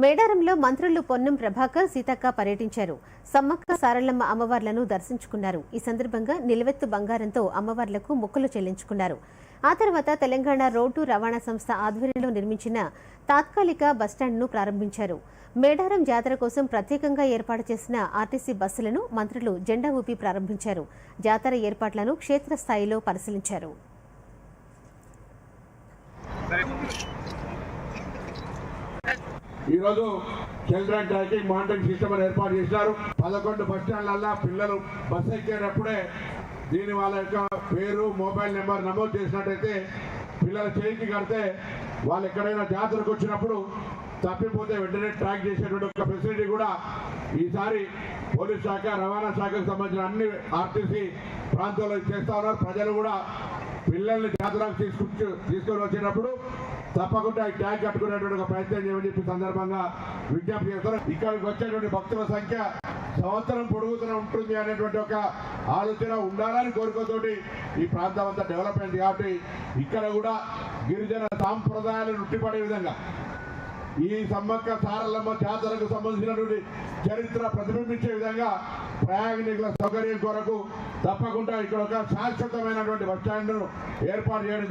మేడారంలో మంత్రులు పొన్నం ప్రభాకర్ సీతక్క పర్యటించారు. సమ్మక్క సారలమ్మ అమ్మవార్లను దర్శించుకున్నారు. ఈ సందర్భంగా నిలవెత్తు బంగారంతో అమ్మవార్లకు మొక్కులు చెల్లించుకున్నారు. ఆ తర్వాత తెలంగాణ రోడ్డు రవాణా సంస్థ ఆధ్వర్యంలో నిర్మించిన తాత్కాలిక బస్టాండ్ను ప్రారంభించారు. మేడారం జాతర కోసం ప్రత్యేకంగా ఏర్పాటు చేసిన ఆర్టీసీ బస్సులను మంత్రులు జెండా ఊపి ప్రారంభించారు. జాతర ఏర్పాట్లను క్షేత్రస్థాయిలో పరిశీలించారు. ఈరోజు చిల్డ్రన్ ట్రాకింగ్ మానిటరింగ్ సిస్టమ్ అని ఏర్పాటు చేశారు పదకొండు బస్ స్టాండ్లల్లో పిల్లలు బస్సు ఎక్కేటప్పుడే దీని వాళ్ళ యొక్క పేరు మొబైల్ నెంబర్ నమోదు చేసినట్టయితే పిల్లల చేతికి కడితే వాళ్ళు ఎక్కడైనా జాతరకు వచ్చినప్పుడు తప్పిపోతే వెంటనే ట్రాక్ చేసేటువంటి ఒక ఫెసిలిటీ కూడా ఈసారి పోలీస్ శాఖ రవాణా శాఖకు సంబంధించిన అన్ని ఆర్టీసీ ప్రాంతాల్లో చేస్తా ఉన్నారు. ప్రజలు కూడా పిల్లల్ని జాతరకు తీసుకొచ్చి తీసుకొని వచ్చేటప్పుడు తప్పకుండా ఈ ట్యాగ్ కట్టుకునేటువంటి ఒక ప్రయత్నం చేయమని చెప్పి సందర్భంగా విజ్ఞప్తి చేస్తారు. ఇక్కడికి వచ్చేటువంటి భక్తుల సంఖ్య సంవత్సరం పొడుగుతూనే ఉంటుంది అనేటువంటి ఒక ఆలోచన ఉండాలని కోరికతోటి ఈ ప్రాంతం అంతా డెవలప్ అయింది కాబట్టి ఇక్కడ కూడా గిరిజన సాంప్రదాయాలను ఉట్టిపడే విధంగా ఈ సమ్మక్క సారలమ్మ జాతరకు సంబంధించినటువంటి చరిత్ర ప్రతిబింబించే విధంగా ప్రయాణికుల సౌకర్యం కొరకు తప్పకుండా ఇక్కడ ఒక శాశ్వతమైనటువంటి బస్టాండ్ను ఏర్పాటు చేయడం